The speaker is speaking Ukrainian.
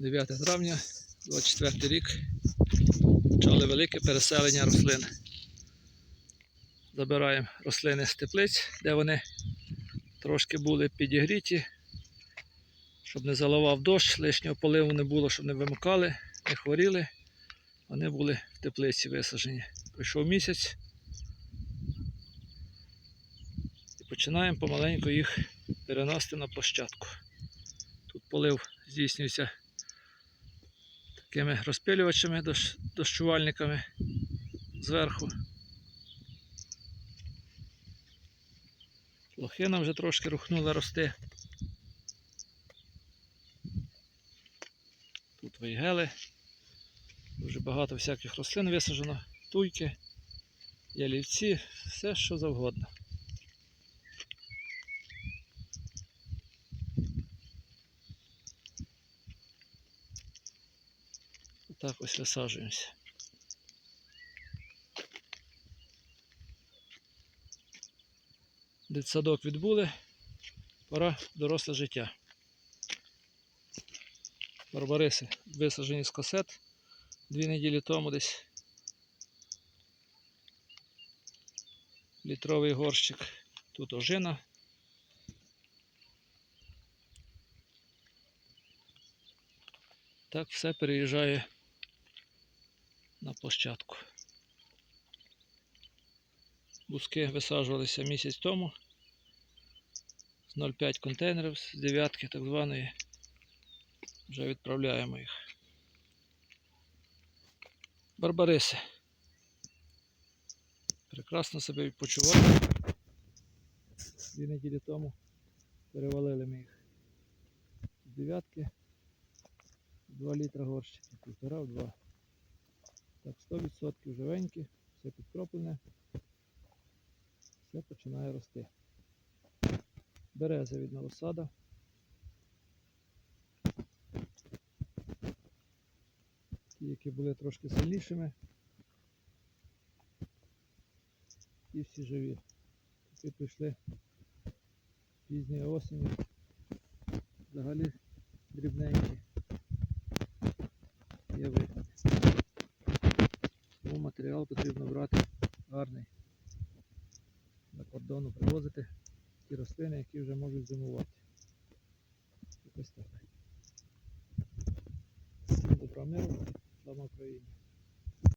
9 травня, 24 рік. Почали велике переселення рослин. Забираємо рослини з теплиць, де вони трошки були підігріті, щоб не заливав дощ, лишнього поливу не було, щоб не вимикали, не хворіли. Вони були в теплиці висаджені. Пройшов місяць. І починаємо помаленьку їх переносити на площадку. Тут полив здійснюється такими розпилювачами, дощувальниками зверху. Лохина вже трошки рухнула рости. Тут вейгели. Дуже багато всяких рослин висаджено, туйки, ялівці, все що завгодно. Так ось висаджуємося. Дитсадок відбули, пора доросле життя. Барбариси висаджені з касет дві неділі тому десь. Літровий горщик. Тут ожина. Так все переїжджає площадку. Бузки висаджувалися місяць тому. З 0,5 контейнерів з дев'ятки так званої. Вже відправляємо їх. Барбариси. Прекрасно себе відпочивають. Дві неділі тому перевалили ми їх. З дев'ятки. 2 літра горщики, півтора в два. Так, 100% живенькі, все підкроплене. Все починає рости. Береза від новосада. Ті, які були трошки сильнішими. І всі живі. Такі пішли пізньої осені. Взагалі дрібненькі. матеріал потрібно брати гарний. На кордону привозити ті рослини, які вже можуть зимувати. Якось так. Добра миру, слава Україні!